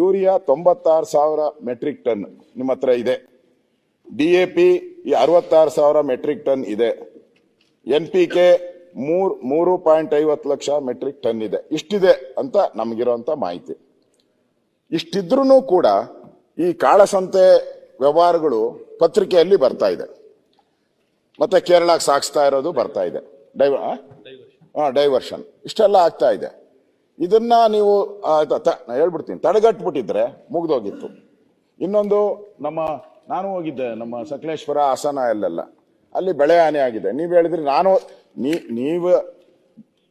Urea ತೊಂಬತ್ತಾರು ಸಾವಿರ metric ton ನಿಮ್ಮ ಹತ್ರ ಇದೆ. ಡಿ ಎ ಪಿ ಅರವತ್ತಾರು ಸಾವಿರ ಮೆಟ್ರಿಕ್ ಟನ್ ಇದೆ. ಎನ್ ಪಿ ಕೆ ಮೂರ್ ಮೂರು ಪಾಯಿಂಟ್ ಐವತ್ತು ಲಕ್ಷ ಮೆಟ್ರಿಕ್ ಟನ್ ಇದೆ. ಇಷ್ಟಿದೆ ಅಂತ ನಮಗಿರುವಂತ ಮಾಹಿತಿ. ಇಷ್ಟಿದ್ರೂ ಕೂಡ ಈ ಕಾಳಸಂತೆ ವ್ಯವಹಾರಗಳು ಪತ್ರಿಕೆಯಲ್ಲಿ ಬರ್ತಾ ಇದೆ. ಮತ್ತೆ ಕೇರಳಕ್ಕೆ ಸಾಗಿಸ್ತಾ ಇರೋದು ಬರ್ತಾ ಇದೆ. ಡೈವ ಹಾಂ ಡೈವರ್ಷನ್ ಇಷ್ಟೆಲ್ಲ ಆಗ್ತಾ ಇದೆ. ಇದನ್ನ ನೀವು ಹೇಳ್ಬಿಡ್ತೀನಿ. ತಡೆಗಟ್ಬಿಟ್ಟಿದ್ರೆ ಮುಗ್ದೋಗಿತ್ತು. ಇನ್ನೊಂದು, ನಮ್ಮ, ನಾನು ಹೋಗಿದ್ದೆ, ನಮ್ಮ ಸಕಲೇಶ್ವರ ಹಾಸನ ಅಲ್ಲೆಲ್ಲ. ಅಲ್ಲಿ ಬೆಳೆ ಹಾನಿ ಆಗಿದೆ. ನೀವು ಹೇಳಿದ್ರಿ, ನಾನು, ನೀ, ನೀವು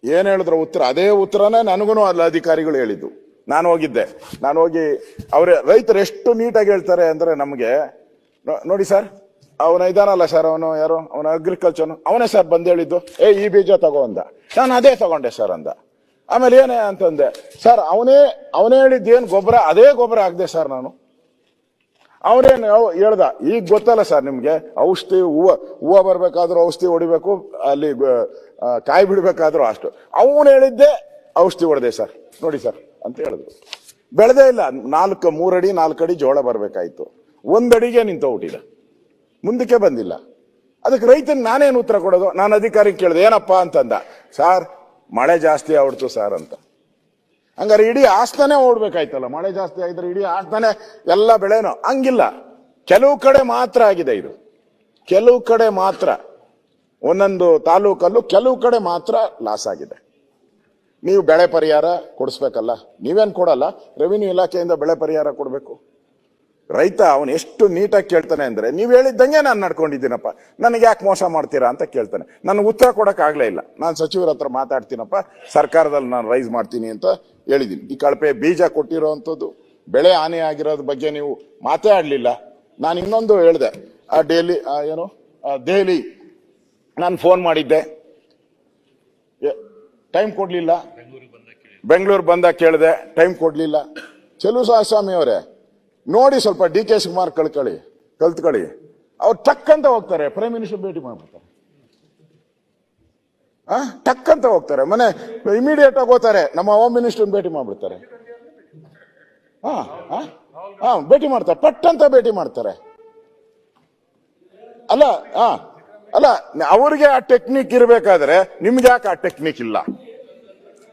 ಏನು ಹೇಳಿದ್ರ ಉತ್ತರ, ಅದೇ ಉತ್ತರನೇ ನನಗೂ ಅಲ್ಲ ಅಧಿಕಾರಿಗಳು ಹೇಳಿದ್ದು. ನಾನು ಹೋಗಿದ್ದೆ. ನಾನು ಹೋಗಿ, ಅವ್ರ, ರೈತರು ಎಷ್ಟು ನೀಟಾಗಿ ಹೇಳ್ತಾರೆ ಅಂದ್ರೆ ನಮಗೆ ನೋಡಿ ಸರ್, ಅವನ ಇದಾನಲ್ಲ ಸರ್, ಅವನು ಯಾರು, ಅವನ ಅಗ್ರಿಕಲ್ಚರ್ ಅವನೇ ಸರ್ ಬಂದು ಹೇಳಿದ್ದು, ಏ, ಈ ಬೀಜ ತಗೋ ಅಂದ. ನಾನು ಅದೇ ತಗೊಂಡೆ ಸರ್ ಅಂದ. ಆಮೇಲೆ ಏನೇ ಅಂತಂದೆ, ಸರ್, ಅವನೇ ಅವನೇ ಹೇಳಿದ್ದು ಏನು ಗೊಬ್ಬರ, ಅದೇ ಗೊಬ್ಬರ ಆಗದೆ ಸರ್ ನಾನು. ಅವನೇನು ಹೇಳ್ದ, ಈಗ ಗೊತ್ತಲ್ಲ ಸರ್ ನಿಮಗೆ, ಔಷಧಿ, ಹೂವು ಹೂವು ಬರಬೇಕಾದ್ರೂ ಔಷಧಿ ಹೊಡಿಬೇಕು, ಅಲ್ಲಿ ಕಾಯಿ ಬಿಡ್ಬೇಕಾದ್ರೂ ಅಷ್ಟು. ಅವನು ಹೇಳಿದ್ದೆ, ಔಷಧಿ ಹೊಡೆದೆ ಸರ್, ನೋಡಿ ಸರ್ ಅಂತ ಹೇಳಿದ್ರು. ಬೆಳೆದೇ ಇಲ್ಲ, ನಾಲ್ಕು, ಮೂರಡಿ ನಾಲ್ಕು ಅಡಿ ಜೋಳ ಬರ್ಬೇಕಾಯ್ತು. ಒಂದಡಿಗೆ ನಿಂತೋಗ್ಬಿಟ್ಟಿದೆ ಮುಂದಕ್ಕೆ ಬಂದಿಲ್ಲ. ಅದಕ್ಕೆ ರೈತನ ನಾನೇನು ಉತ್ತರ ಕೊಡೋದು? ನಾನು ಅಧಿಕಾರಿ ಕೇಳಿದೆ, ಏನಪ್ಪ? ಅಂತಂದ, ಸಾರ್ ಮಳೆ ಜಾಸ್ತಿ ಆಗ್ಬಿಡ್ತು ಸರ್ ಅಂತ. ಹಂಗಾರೆ ಇಡೀ ಆಸ್ತಾನೆ ಓಡ್ಬೇಕಾಯ್ತಲ್ಲ, ಮಳೆ ಜಾಸ್ತಿ ಆಗಿದ್ರೆ ಇಡೀ ಆಸ್ತಾನೆ ಎಲ್ಲ ಬೆಳೆನೋ? ಹಂಗಿಲ್ಲ. ಕೆಲವು ಕಡೆ ಮಾತ್ರ ಆಗಿದೆ ಇದು. ಕೆಲವು ಕಡೆ ಮಾತ್ರ, ಒಂದೊಂದು ತಾಲೂಕಲ್ಲೂ ಕೆಲವು ಕಡೆ ಮಾತ್ರ ಲಾಸ್ ಆಗಿದೆ. ನೀವು ಬೆಳೆ ಪರಿಹಾರ ಕೊಡಿಸ್ಬೇಕಲ್ಲ? ನೀವೇನು ಕೊಡಲ್ಲ? ರೆವಿನ್ಯೂ ಇಲಾಖೆಯಿಂದ ಬೆಳೆ ಪರಿಹಾರ ಕೊಡಬೇಕು. ರೈತ ಅವನು ಎಷ್ಟು ನೀಟಾಗಿ ಕೇಳ್ತಾನೆ ಅಂದ್ರೆ, ನೀವು ಹೇಳಿದ್ದಂಗೆ ನಾನು ನಡ್ಕೊಂಡಿದ್ದೀನಪ್ಪ. ನನಗೆ ಯಾಕೆ ಮೋಸ ಮಾಡ್ತೀರಾ ಅಂತ ಕೇಳ್ತಾನೆ. ನನ್ನ ಉತ್ತರ ಕೊಡೋಕ್ಕಾಗಲೇ ಇಲ್ಲ. ನಾನು ಸಚಿವರ ಹತ್ರ ಮಾತಾಡ್ತೀನಪ್ಪ. ಸರ್ಕಾರದಲ್ಲಿ ನಾನು ರೈಸ್ ಮಾಡ್ತೀನಿ ಅಂತ ಹೇಳಿದ್ದೀನಿ. ಈ ಕಳಪೆ ಬೀಜ ಕೊಟ್ಟಿರೋವಂಥದ್ದು ಬೆಳೆ ಹಾನಿ ಆಗಿರೋದ್ರ ಬಗ್ಗೆ ನೀವು ಮಾತೇ ಆಡಲಿಲ್ಲ. ನಾನು ಇನ್ನೊಂದು ಹೇಳಿದೆ. ಆ ಡೇಲಿ ಏನು ದೆಹಲಿ ನಾನು ಫೋನ್ ಮಾಡಿದ್ದೆ. ಟೈಮ್ ಕೊಡಲಿಲ್ಲ. ಬೆಂಗಳೂರು ಬಂದಾಗ ಕೇಳಿದೆ. ಟೈಮ್ ಕೊಡಲಿಲ್ಲ. ಚಲು ಸ್ವಾಮಿ ಅವರೇ ನೋಡಿ ಸ್ವಲ್ಪ ಡಿ ಕೆ ಶಿವಕುಮಾರ್ ಕಳ್ಕೊಳ್ಳಿ, ಕಲ್ತ್ಕೊಳ್ಳಿ. ಅವ್ರು ಟಕ್ ಅಂತ ಹೋಗ್ತಾರೆ ಪ್ರೈಮ್ ಮಿನಿಸ್ಟರ್ ಭೇಟಿ ಮಾಡ್ಬಿಡ್ತಾರೆ. ಆ ಟಕ್ ಅಂತ ಹೋಗ್ತಾರೆ, ಮನೆ ಇಮಿಡಿಯೇಟ್ ಆಗಿ ಹೋಗ್ತಾರೆ, ನಮ್ಮ ಹೋಮ್ ಮಿನಿಸ್ಟರ್ ಭೇಟಿ ಮಾಡ್ಬಿಡ್ತಾರೆ. ಹಾ ಹಾ ಭೇಟಿ ಮಾಡ್ತಾರೆ ಪಟ್ ಅಂತ ಭೇಟಿ ಮಾಡ್ತಾರೆ. ಅಲ್ಲ ಹಾ ಅಲ್ಲ, ಅವ್ರಿಗೆ ಆ ಟೆಕ್ನಿಕ್ ಇರಬೇಕಾದ್ರೆ ನಿಮ್ಗೆ ಯಾಕೆ ಆ ಟೆಕ್ನಿಕ್ ಇಲ್ಲ?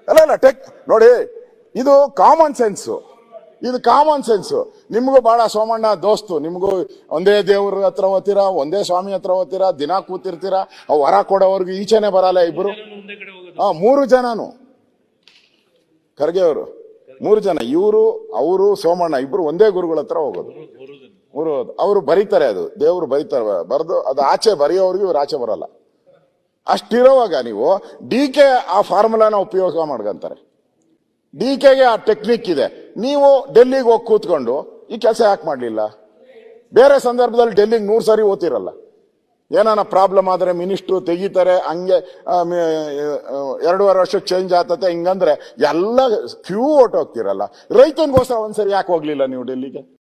ಅಲ್ಲ ಅಲ್ಲ ಟೆಕ್ ನೋಡಿ, ಇದು ಕಾಮನ್ ಸೆನ್ಸ್ ಇದು ಕಾಮನ್ ಸೆನ್ಸ್ ನಿಮಗೂ ಬಹಳ ಸೋಮಣ್ಣ, ದೋಸ್ತು. ನಿಮಗೂ ಒಂದೇ ದೇವ್ರ ಹತ್ರ ಓದ್ತೀರಾ, ಒಂದೇ ಸ್ವಾಮಿ ಹತ್ರ ಓದ್ತೀರಾ, ದಿನ ಕೂತಿರ್ತೀರಾ ಹೊರ ವರ ಕೊಡೋವರೆಗೂ ಈಚೆನೆ ಬರಲ್ಲ ಇಬ್ರು. ಹಾ ಮೂರು ಜನನು. ಖರ್ಗೆ ಅವರು ಮೂರು ಜನ. ಇವರು, ಅವರು, ಸೋಮಣ್ಣ, ಇಬ್ರು ಒಂದೇ ಗುರುಗಳ ಹತ್ರ ಹೋಗೋದು. ಮೂರು ಅವರು ಬರೀತಾರೆ ಅದು. ದೇವರು ಬರೀತಾರೆ. ಬರೆದು ಅದು ಆಚೆ ಬರೆಯೋವ್ರಿಗೆ ಇವ್ರು ಆಚೆ ಬರಲ್ಲ. ಅಷ್ಟಿರೋವಾಗ ನೀವು ಡಿ ಕೆ ಆ ಫಾರ್ಮುಲಾನ ಉಪಯೋಗ ಮಾಡ್ಕೊಂತಾರೆ. ಡಿ ಕೆಗೆ ಆ ಟೆಕ್ನಿಕ್ ಇದೆ. ನೀವು ಡೆಲ್ಲಿಗೆ ಹೋಗಿ ಕೂತ್ಕೊಂಡು ಈ ಕೆಲಸ ಯಾಕೆ ಮಾಡಲಿಲ್ಲ? ಬೇರೆ ಸಂದರ್ಭದಲ್ಲಿ ಡೆಲ್ಲಿಗೆ ನೂರು ಸಾರಿ ಓದ್ತಿರಲ್ಲ ಏನಾನ ಪ್ರಾಬ್ಲಮ್ ಆದರೆ ಮಿನಿಸ್ಟ್ರು ತೆಗಿತಾರೆ, ಹಂಗೆ ಎರಡೂವರೆ ವರ್ಷಕ್ಕೆ ಚೇಂಜ್ ಆತತೆ ಹಿಂಗಂದ್ರೆ ಎಲ್ಲ ಕ್ಯೂ ಹೊಟ್ಟೋಗ್ತಿರಲ್ಲ ರೈತನಿಗೋಸ್ಕರ ಒಂದ್ಸರಿ ಯಾಕೆ ಹೋಗ್ಲಿಲ್ಲ ನೀವು ಡೆಲ್ಲಿಗೆ?